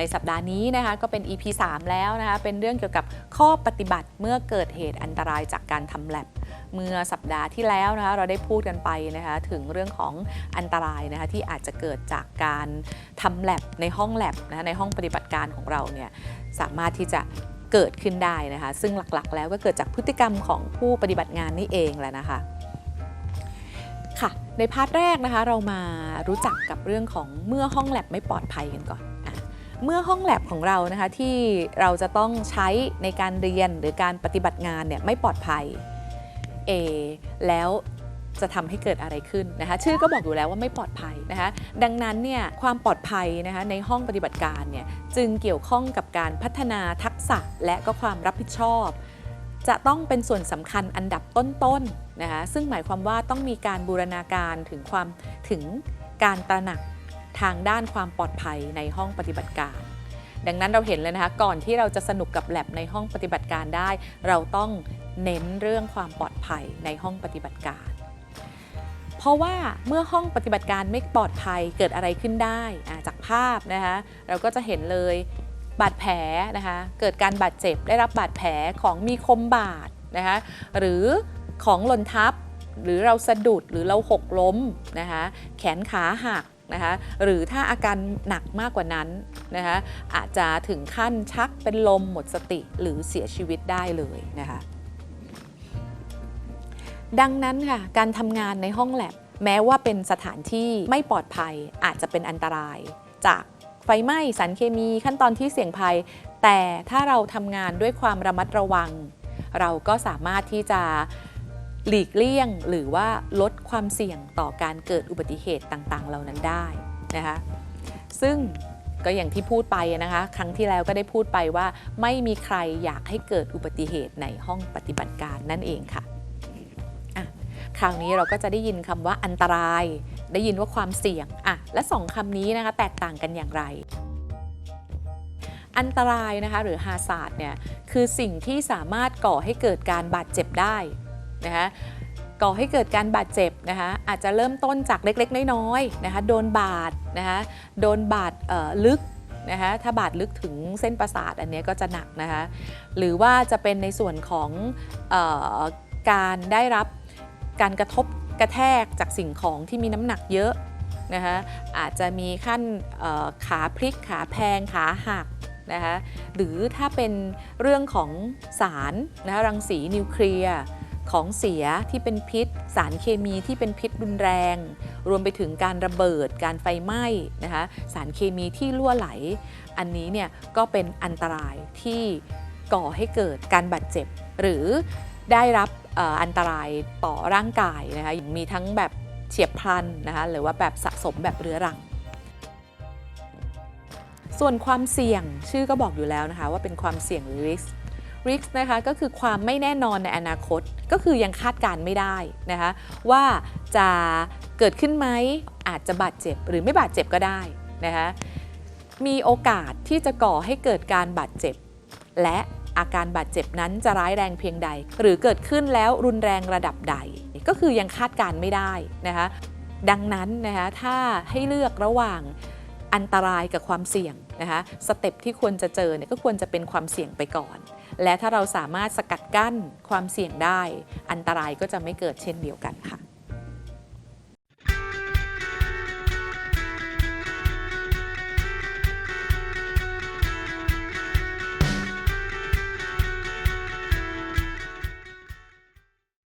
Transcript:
ในสัปดาห์นี้นะคะก็เป็น EP 3 แล้วนะคะเป็นเรื่องเกี่ยวกับข้อปฏิบัติเมื่อเกิดเหตุอันตรายจากการทำแลบเมื่อสัปดาห์ที่แล้วนะคะเราได้พูดกันไปนะคะถึงเรื่องของอันตรายนะคะที่อาจจะเกิดจากการทำแลบในห้องแลบนะคะในห้องปฏิบัติการของเราเนี่ยสามารถที่จะเกิดขึ้นได้นะคะซึ่งหลักๆ แล้วก็เกิดจากพฤติกรรมของผู้ปฏิบัติงานนี่เองแหละนะคะค่ะในพาร์ทแรกนะคะเรามารู้จักกับเรื่องของเมื่อห้องแลบไม่ปลอดภัยกันก่อน เมื่อห้องแลบของเรานะคะที่เราจะต้องใช้ในการเรียนหรือการปฏิบัติงานเนี่ยไม่ปลอดภัย A แล้วจะทำให้เกิดอะไรขึ้นนะคะ ชื่อก็บอกอยู่แล้วว่าไม่ปลอดภัยนะคะ ดังนั้นเนี่ยความปลอดภัยนะคะในห้องปฏิบัติการเนี่ยจึงเกี่ยวข้องกับการพัฒนาทักษะและก็ความรับผิดชอบ จะต้องเป็นส่วนสำคัญอันดับต้นๆนะคะซึ่งหมายความว่าต้องมีการบูรณาการถึงความถึงการตระหนัก ทางด้านความปลอดภัยในห้องปฏิบัติการ ดังนั้นเราเห็นเลยนะคะ ก่อนที่เราจะสนุกกับแ a บในห้องปฏิบัติการได้ เราต้องเน้นเรื่องความปลอดภัยในห้องปฏิบัติการ เพราะว่าเมื่อห้องปฏิบัติการไม่ปลอดภัยเกิดอะไรขึ้นได้จากภาพนะคะเราก็จะเห็นเลยบาดแผลนะคะเกิดการบาดเจ็บได้รับบาดแผลของมีคมบาดนะคะหรือของหล่นทับ หรือเราสะดุดหรือเราหกล้มนะคะแขนขาหัก นะคะหรือถ้าอาการหนักมากกว่านั้นนะคะอาจจะถึงขั้นชักเป็นลมหมดสติหรือเสียชีวิตได้เลยนะคะดังนั้นค่ะการทำงานในห้องแลบแม้ว่าเป็นสถานที่ไม่ปลอดภัยอาจจะเป็นอันตราย จากไฟไหม้สารเคมีขั้นตอนที่เสี่ยงภัย แต่ถ้าเราทำงานด้วยความระมัดระวัง เราก็สามารถที่จะ หลีกเลี่ยงหรือว่าลดความเสี่ยงต่อการเกิดอุบัติเหตุต่างๆ เหล่านั้นได้นะคะซึ่งก็อย่างที่พูดไปนะคะครั้งที่แล้วก็ได้พูดไปว่า ไม่มีใครอยากให้เกิดอุบัติเหตุในห้องปฏิบัติการนั่นเองค่ะคราวนี้เราก็จะได้ยินคำว่าอันตราย ได้ยินว่าความเสี่ยงอะและสองคำนี้นะคะแตกต่างกันอย่างไร อันตรายนะคะหรือฮาซาดเนี่ยคือสิ่งที่สามารถก่อให้เกิดการบาดเจ็บได้ นะคะก่อให้เกิดการบาดเจ็บนะคะอาจจะเริ่มต้นจากเล็กๆ น้อยๆนะคะโดนบาดนะคะโดนบาดลึกนะคะถ้าบาดลึกถึงเส้นประสาทอันนี้ก็จะหนักนะคะหรือว่าจะเป็นในส่วนของออการได้รับการกระทบกระแทกจากสิ่งของที่มีน้ำหนักเยอะนะคะอาจจะมีขั้นขาพลิกขาแพงขาหักนะคะหรือถ้าเป็นเรื่องของสารนะคะรังสีนิวเคลียร์ ของเสียที่เป็นพิษ สารเคมีที่เป็นพิษรุนแรง รวมไปถึงการระเบิด การไฟไหม้นะคะสารเคมีที่รั่วไหล อันนี้เนี่ยก็เป็นอันตรายที่ก่อให้เกิดการบาดเจ็บ หรือได้รับอันตรายต่อร่างกายนะคะมีทั้งแบบเฉียบพลันนะคะหรือว่าแบบสะสมแบบเรื้อรัง ส่วนความเสี่ยงชื่อก็บอกอยู่แล้วนะคะว่าเป็นความเสี่ยงหรือ risk risk นะคะก็คือความไม่แน่นอนในอนาคต ก็คือยังคาดการณ์ไม่ได้นะคะว่าจะเกิดขึ้นไหมอาจจะบาดเจ็บหรือไม่บาดเจ็บก็ได้นะคะมีโอกาสที่จะก่อให้เกิดการบาดเจ็บ และอาการบาดเจ็บนั้นจะร้ายแรงเพียงใด หรือเกิดขึ้นแล้วรุนแรงระดับใด ก็คือยังคาดการณ์ไม่ได้นะคะดังนั้นนะคะถ้าให้เลือกระหว่างอันตรายกับความเสี่ยงนะคะสเต็ปที่ควรจะเจอเนี่ยก็ควรจะเป็นความเสี่ยงไปก่อน และถ้าเราสามารถสกัดกั้นความเสี่ยงได้ อันตรายก็จะไม่เกิดเช่นเดียวกันค่ะ